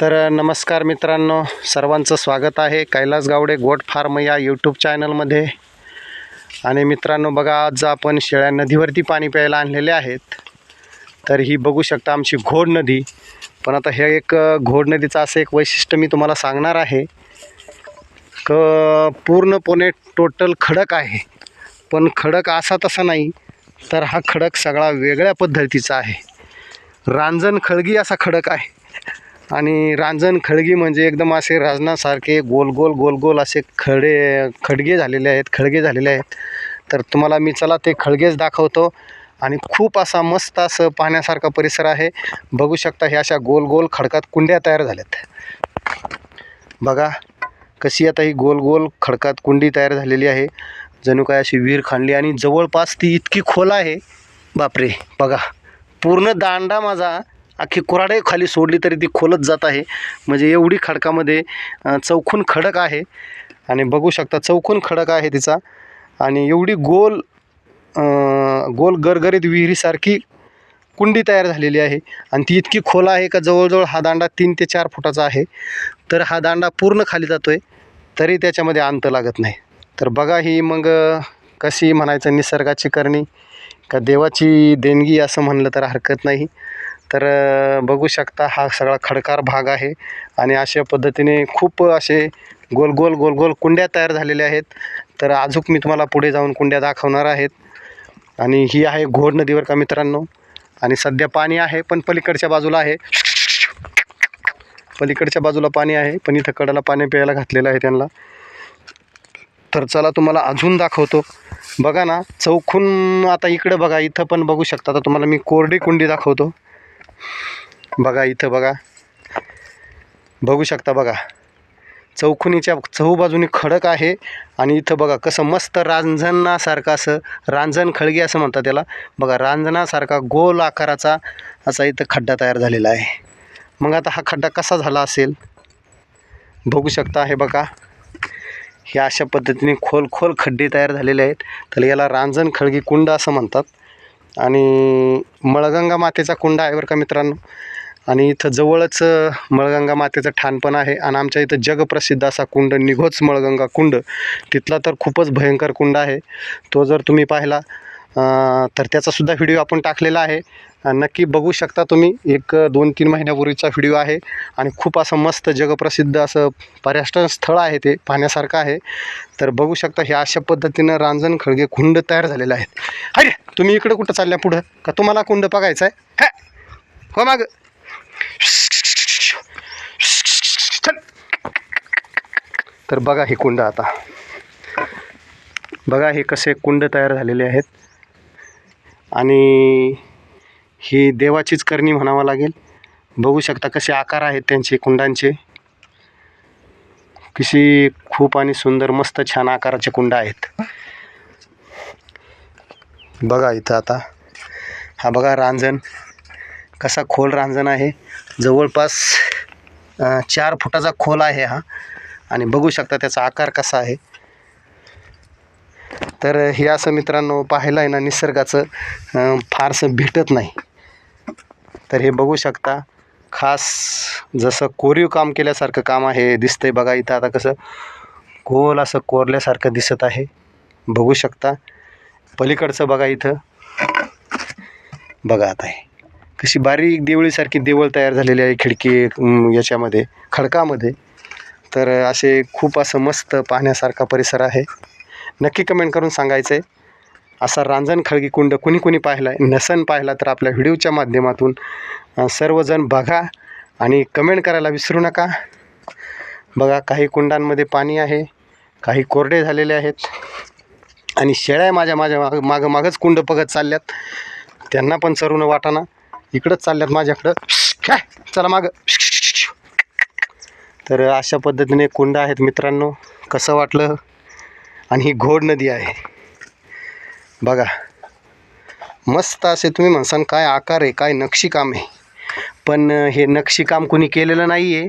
तर नमस्कार मित्रांनो. सर्वांचं स्वागत आहे. कैलास गावडे गोट फार्म या यूट्यूब चॅनलमध्ये. आणि मित्रांनो बघा आज आपण शेळ्या नदीवरती पाणी प्यायला आणलेले आहेत. तर ही बघू शकता आमची घोड नदी. पण आता हे एक घोड नदीचं असं एक वैशिष्ट्य मी तुम्हाला सांगणार आहे. क पूर्णपणे टोटल खडक आहे. पण खडक असा तसा नाही तर हा खडक सगळा वेगळ्या पद्धतीचा आहे. रांजण खळगी असा खडक आहे. आणि रांजण खळगी म्हणजे एकदम असे राजनासारखे गोल गोल गोल गोल असे खडे खडगे झालेले आहेत खळगे झालेले आहेत. तर तुम्हाला मी चला ते खळगेच दाखवतो. आणि खूप असा मस्त असं पाहण्यासारखा परिसर आहे. बघू शकता हे अशा गोल गोल खडकात कुंड्या तयार झाल्यात. बघा कशी आता ही गोल गोल खडकात कुंडी तयार झालेली आहे. जणू काय अशी विहीर खाणली आणि जवळपास ती इतकी खोल आहे. बापरे बघा पूर्ण दांडा माझा अख्खी कुऱ्हाडे खाली सोडली तरी ती खोलत जात आहे. म्हणजे एवढी खडकामध्ये चौखून खडक आहे. आणि बघू शकता चौखून खडक आहे तिचा. आणि एवढी गोल गोल गरगरीत विहिरीसारखी कुंडी तयार झालेली आहे. आणि ती इतकी खोल आहे का जवळजवळ हा दांडा तीन ते चार फुटाचा आहे. तर हा दांडा पूर्ण खाली जातो आहे तरी त्याच्यामध्ये अंत लागत नाही. तर बघा ही मग कशी म्हणायचं निसर्गाची करणी. का देवाची देणगी असं म्हणलं तर हरकत नाही. तर बघू शकता हा सगळा खडकार भाग आहे. आणि अशा पद्धतीने खूप असे गोल गोल गोल गोल कुंड्या तयार झालेल्या आहेत. तर अजूक मी तुम्हाला पुढे जाऊन कुंड्या दाखवणार आहेत. आणि ही आहे घोड नदीवर का मित्रांनो? आणि सध्या पाणी आहे पण पलीकडच्या बाजूला आहे. पलीकडच्या बाजूला पाणी आहे पण इथं कडाला पाणी प्यायला घातलेलं आहे त्यांना. तर चला तुम्हाला अजून दाखवतो. बघा ना चौखून आता इकडं बघा इथं पण बघू शकता. आता तुम्हाला मी कोरडी कुंडी दाखवतो. बघा इथं बघा. बघू शकता बघा. चौखुनीच्या चहूबाजूनी खडक आहे आणि इथं बघा कसं मस्त रांजणासारखं असं रांजण खळगी असं म्हणतात त्याला. बघा रांजणासारखा गोल आकाराचा असा इथं खड्डा तयार झालेला आहे. मग आता हा खड्डा कसा झाला असेल? बघू शकता हे बघा. हे अशा पद्धतीने खोल खोल खड्डे तयार झालेले आहेत. तर याला रांजण खळगी कुंड असं म्हणतात. आणि मळगंगा मातेचा कुंड आहे बरं का मित्रांनो. आणि इथं जवळच मळगंगा मातेचं ठाण पण आहे. आणि आमच्या इथं जगप्रसिद्ध असा कुंड निघोच मळगंगा कुंड. तिथला तर खूपच भयंकर कुंड आहे. तो जर तुम्ही पाहिला तर त्याचासुद्धा व्हिडिओ आपण टाकलेला आहे. नक्की बघू शकता तुम्ही. एक दोन तीन महिन्यापूर्वीचा व्हिडिओ आहे. आणि खूप असं मस्त जगप्रसिद्ध असं पर्यटन स्थळ आहे ते पाहण्यासारखं आहे. तर बघू शकता हे अशा पद्धतीनं रांजण खळगे कुंड तयार झालेले आहेत. अरे तुम्ही इकडं कुठं चालल्या पुढं? का तुम्हाला कुंड बघायचं आहे हो माग. तर बघा हे कुंड आता. बघा हे कसे कुंड तयार झालेले आहेत. आणि ही देवाचीच करणी म्हणावं लागेल. बघू शकता कसे आकार आहेत त्यांचे कुंडांचे. कशी खूप आणि सुंदर मस्त छान आकाराचे कुंड आहेत. बघा इथं आता. हा बघा रांजण. कसा खोल रांजण आहे. जवळपास चार फुटाचा खोल आहे हा. आणि बघू शकता त्याचा आकार कसा आहे. तर हे असं मित्रांनो पाहायला आहे ना निसर्गाचं फारसं भेटत नाही. तर हे बघू शकता खास जसं कोरीव काम केल्यासारखं काम आहे दिसतंय बघा इथं आता कसं. गोल असं कोरल्यासारखं दिसत आहे. बघू शकता. पलीकडचं बघा इथं. बघा आता आहे कशी बारीक देवळीसारखी देवळ तयार झालेली आहे खिडकी याच्यामध्ये खडकामध्ये. तर असे खूप असं मस्त पाहण्यासारखा परिसर आहे. नक्की कमेंट करून सांगायचं आहे असा रांजण खळगी कुंड कुणी कुणी पाहिला आहे नसन पाहिला तर आपल्या व्हिडिओच्या माध्यमातून सर्वजण बघा आणि कमेंट करायला विसरू नका. बघा काही कुंडांमध्ये पाणी आहे काही कोरडे झालेले आहेत. आणि शेळ्या माझ्या माझ्या माग मागं मागच कुंड बघत चालल्यात. त्यांना पण चरून वाटाना इकडंच चालल्यात माझ्याकडं. काय? चला मागं. तर अशा पद्धतीने कुंड आहेत मित्रांनो. कसं वाटलं? आणि ही घोड नदी आहे. बघा. मस्त असे तुम्ही म्हणसान काय आकार आहे काय नक्षीकाम आहे. पण हे नक्षीकाम कुणी केलेलं नाही आहे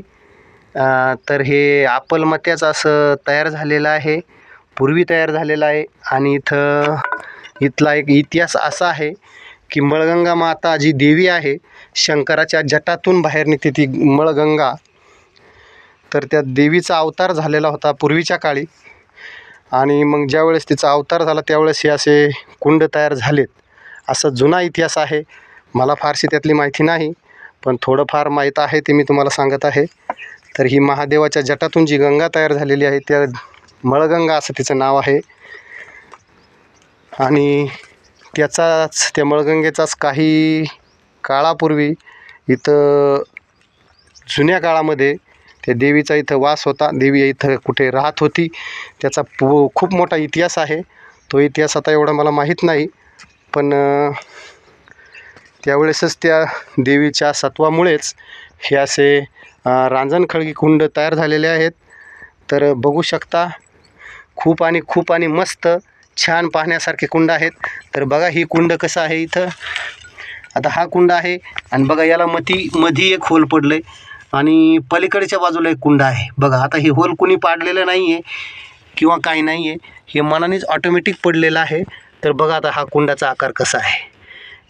तर हे आपलमत्याचं असं तयार झालेलं आहे. पूर्वी तयार झालेला आहे आणि इथं इथला एक इतिहास असा आहे की मळगंगा माता जी देवी आहे शंकराच्या जटातून बाहेर निघते ती मळगंगा. तर त्या देवीचा अवतार झालेला होता पूर्वीच्या काळी. आणि मग ज्यावेळेस तिचा अवतार झाला त्यावेळेस हे असे कुंड तयार झालेत. असा जुना इतिहास आहे. मला फारशी त्यातली माहिती नाही पण थोडंफार माहीत आहे ते मी तुम्हाला सांगत आहे. तर ही महादेवाच्या जटातून जी गंगा तयार झालेली आहे त्या मळगंगा असं तिचं नाव आहे. आणि त्याचाच त्या मळगंगेचाच काही काळापूर्वी इथं जुन्या काळामध्ये त्या देवीचा इथं वास होता. देवी इथं कुठे राहत होती. त्याचा पु खूप मोठा इतिहास आहे. तो इतिहास आता एवढा मला माहीत नाही. पण त्यावेळेसच त्या देवीच्या सत्वामुळेच हे असे रांजण रांजणखळगी कुंड तयार झालेले आहेत. तर बघू शकता खूप आणि खूप आणि मस्त छान पाहण्यासारखे कुंड आहेत. तर बघा ही कुंड कसं आहे इथं. आता हा कुंड आहे आणि बघा याला मती मधी एक होल पडलं आहे आणि पलीकडच्या बाजूला एक कुंड आहे. बघा आता हे होल कुणी पाडलेलं नाही आहे किंवा काही नाही आहे हे मनानेच ऑटोमॅटिक पडलेलं आहे. तर बघा आता हा कुंडाचा आकार कसा आहे.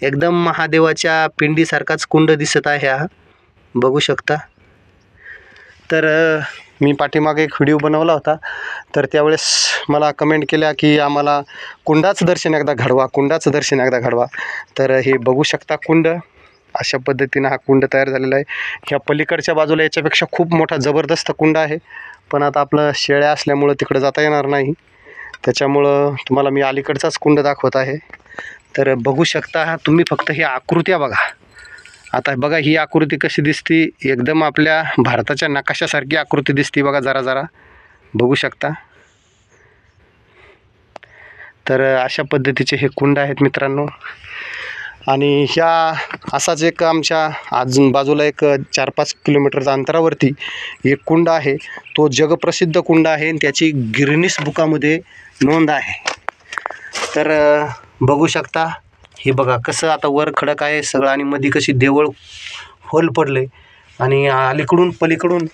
एकदम महादेवाच्या पिंडीसारखाच कुंड दिसत आहे हा. बघू शकता. तर मी पाठीमागे एक व्हिडिओ बनवला होता. तर त्यावेळेस मला कमेंट केल्या की आम्हाला कुंडाचं दर्शन एकदा घडवा कुंडाचं दर्शन एकदा घडवा. तर हे बघू शकता कुंड अशा पद्धतीनं हा कुंड तयार झालेला आहे. ह्या पलीकडच्या बाजूला याच्यापेक्षा खूप मोठा जबरदस्त कुंड आहे. पण आता आपलं शेळ्या असल्यामुळं तिकडं जाता येणार नाही. त्याच्यामुळं तुम्हाला मी अलीकडचाच कुंड दाखवत आहे. तर बघू शकता तुम्ही फक्त ही आकृत्या बघा. आता बघा ही आकृती कशी दिसती? एकदम आपल्या भारताच्या नकाशासारखी आकृती दिसती बघा जरा जरा. बघू शकता. तर अशा पद्धतीचे हे कुंड आहेत मित्रांनो. आणि ह्या असाच एक आमच्या अजून बाजूला एक चार पाच किलोमीटरच्या अंतरावरती एक कुंड आहे. तो जगप्रसिद्ध कुंड आहे आणि त्याची गिरनीस बुकामध्ये नोंद आहे. तर बघू शकता. हे बघा कसं आता वर खडक आहे सगळं आणि मध्ये कशी देवळ होल पडले आणि अलीकडून पलीकडून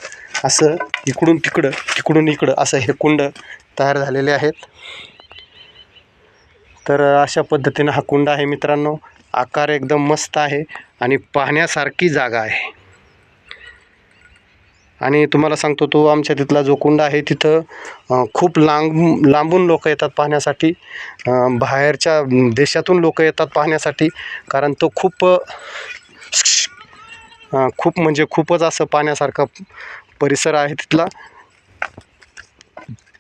असं इकडून तिकडं तिकडून इकडं असं हे कुंड तयार झालेले आहेत. तर अशा पद्धतीनं हा कुंड आहे मित्रांनो. आकार एकदम मस्त आहे आणि पाहण्यासारखी जागा आहे. आणि तुम्हाला सांगतो तो आमच्या तिथला जो कुंड आहे तिथं खूप लांब लांबून लोक येतात पाहण्यासाठी. बाहेरच्या देशातून लोक येतात पाहण्यासाठी कारण तो खूप खूप म्हणजे खूपच असं पाहण्यासारखा परिसर आहे तिथला.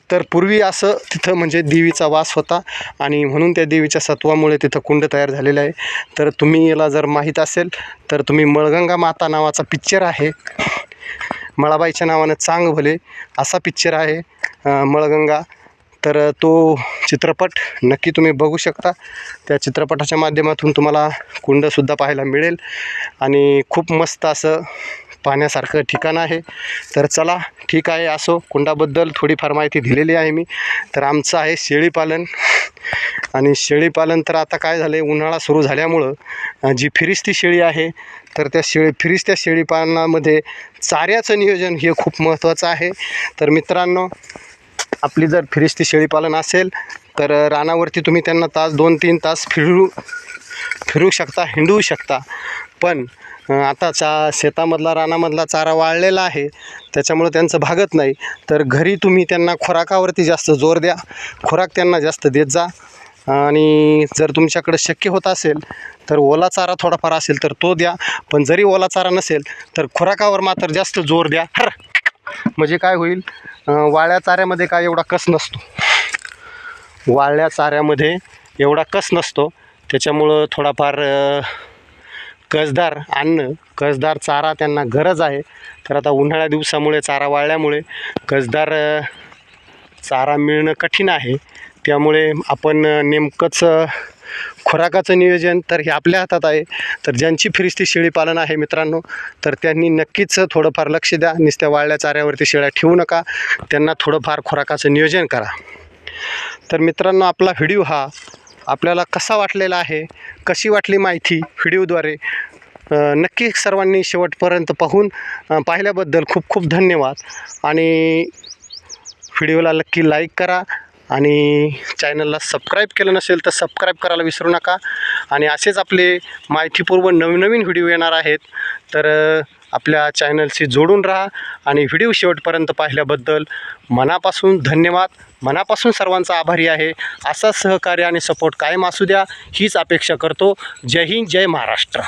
तर पूर्वी असं तिथं म्हणजे देवीचा वास होता आणि म्हणून त्या देवीच्या सत्वामुळे तिथं कुंड तयार झालेलं आहे. तर तुम्ही याला जर माहीत असेल तर तुम्ही मळगंगा माता नावाचा पिक्चर आहे. मळाबाईच्या नावानं चांग भले असा पिक्चर आहे मळगंगा. तर तो चित्रपट नक्की तुम्ही बघू शकता. त्या चित्रपटाच्या माध्यमातून तुम्हाला कुंडसुद्धा पाहायला मिळेल. आणि खूप मस्त असं पाहण्यासारखं ठिकाण आहे. तर चला ठीक आहे असो. कुंडाबद्दल थोडीफार माहिती दिलेली आहे मी. तर आमचं आहे शेळीपालन. आणि शेळीपालन तर आता काय झालं आहे उन्हाळा सुरू झाल्यामुळं जी फिरिस्ती शेळी आहे तर त्या शेळी फिरिस्त्या शेळीपालनामध्ये चाऱ्याचं नियोजन हे खूप महत्त्वाचं आहे. तर मित्रांनो आपली जर फिरिस्ती शेळीपालन असेल तर रानावरती तुम्ही त्यांना तास दोन तीन तास फिरू फिरू शकता हिंडवू शकता. पण आता चा शेतामधला रानामधला चारा वाळलेला आहे. त्याच्यामुळं त्यांचं भागत नाही. तर घरी तुम्ही त्यांना खुराकावरती जास्त जोर द्या. खुराक त्यांना जास्त देत जा. आणि जर तुमच्याकडे शक्य होत असेल तर ओला चारा थोडाफार असेल तर तो द्या. पण जरी ओला चारा नसेल तर खुराकावर मात्र जास्त जोर द्या. हर! म्हणजे काय होईल? वाळ्या चाऱ्यामध्ये काय एवढा कस नसतो. वाळल्या चाऱ्यामध्ये एवढा कस नसतो. त्याच्यामुळं थोडाफार कसदार अन्न कसदार चारा त्यांना गरज आहे. तर आता उन्हाळ्या दिवसामुळे चारा वाळल्यामुळे कसदार चारा मिळणं कठीण आहे. त्यामुळे आपण नेमकंच खुराकाचं नियोजन तर हे आपल्या हातात आहे. तर ज्यांची फिरिस्ती शेळीपालन आहे मित्रांनो तर त्यांनी नक्कीच थोडंफार लक्ष द्या. नुसत्या वाळल्या चाऱ्यावरती शेळ्या ठेवू नका. त्यांना थोडंफार खुराकाचं नियोजन करा. तर मित्रांनो आपला व्हिडिओ हा आपल्याला कसा वाटलेला आहे कशी वाटली माहिती व्हिडिओद्वारे नक्की सर्वांनी शेवटपर्यंत पाहून पाहिल्याबद्दल खूप खूप धन्यवाद. आणि व्हिडिओला नक्की लाईक करा आणि चॅनलला सबस्क्राईब केलं नसेल तर सबस्क्राईब करायला विसरू नका. आणि असेच आपले माहितीपूर्व नवीन नवीन व्हिडिओ येणार आहेत. तर आपल्या चॅनलशी जोडून राहा आणि व्हिडिओ शेवटपर्यंत पाहिल्याबद्दल मनापासून धन्यवाद. मनापासून सर्वांचा आभारी आहे. असा सहकार्य आणि सपोर्ट कायम असू द्या हीच अपेक्षा करतो. जय हिंद जय महाराष्ट्र.